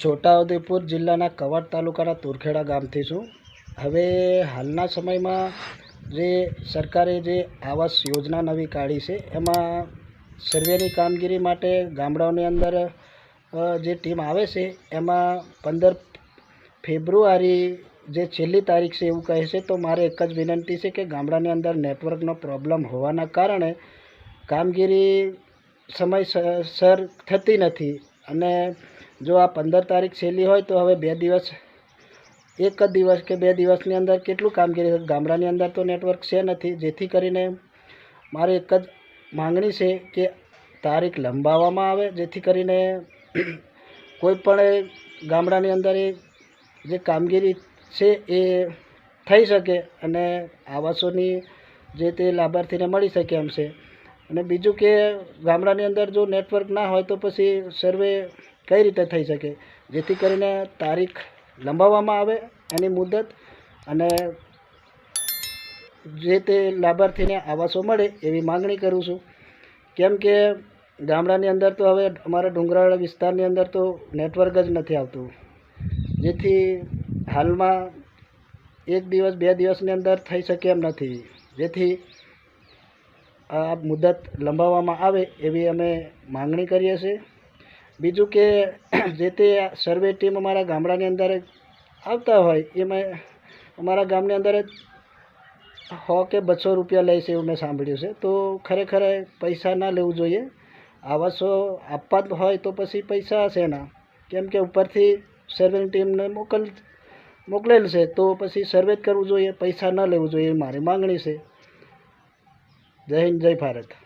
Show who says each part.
Speaker 1: છોટાઉદેપુર જિલ્લાના કવાડ તાલુકાના તુરખેડા ગામથી છું. હવે હાલના સમયમાં જે સરકારે જે આવાસ યોજના નવી કાઢી છે, એમાં સર્વેની કામગીરી માટે ગામડાઓની અંદર જે ટીમ આવે છે, એમાં પંદર ફેબ્રુઆરી જે છેલ્લી તારીખ છે એવું કહે છે, તો મારે એક જ વિનંતી છે કે ગામડાની અંદર નેટવર્કનો પ્રોબ્લેમ હોવાના કારણે કામગીરી સમયસર થતી નથી અને જો આ પંદર તારીખ છેલ્લી હોય તો હવે બે દિવસ, એક જ દિવસ કે બે દિવસની અંદર કેટલું કામગીરી થશે? ગામડાની અંદર તો નેટવર્ક છે નથી, જેથી કરીને મારે એક જ માગણી છે કે તારીખ લંબાવવામાં આવે, જેથી કરીને કોઈ પણ ગામડાની અંદર એ જે કામગીરી છે એ થઈ શકે અને આવાસોની જે તે લાભાર્થીને મળી શકે એમ છે અને બીજું કે ગામડાની અંદર જો નેટવર્ક ના હોય તો પછી સર્વે કઈ રીતે થઈ શકે? જેથી કરીને તારીખ લંબાવવામાં આવે એની મુદત અને જે તે લાભાર્થીને આવાસો મળે એવી માંગણી કરું છું. કેમ કે ગામડાની અંદર તો હવે અમારા ડુંગરાળ વિસ્તારની અંદર તો નેટવર્ક જ નથી આવતું. જેથી હાલમાં એક દિવસ, બે દિવસની અંદર થઈ શકે એમ નથી. જેથી આ મુદત લંબાવવામાં આવે એવી અમે માંગણી કરીએ છીએ. બીજું કે જે તે સર્વે ટીમ અમારા ગામડાની અંદર આવતા હોય એમાં અમારા ગામની અંદર સો કે બસો રૂપિયા લે છે એવું મેં સાંભળ્યું છે. તો ખરેખર પૈસા ના લેવું જોઈએ. આવાસો આપવા જ હોય તો પછી પૈસા હશે ના. કેમ કે ઉપરથી સર્વેની ટીમને મોકલ, મોકલેલ છે તો પછી સર્વે જ કરવું જોઈએ, પૈસા ન લેવું જોઈએ એ મારી માંગણી છે. જય હિન્દ જય ભારત.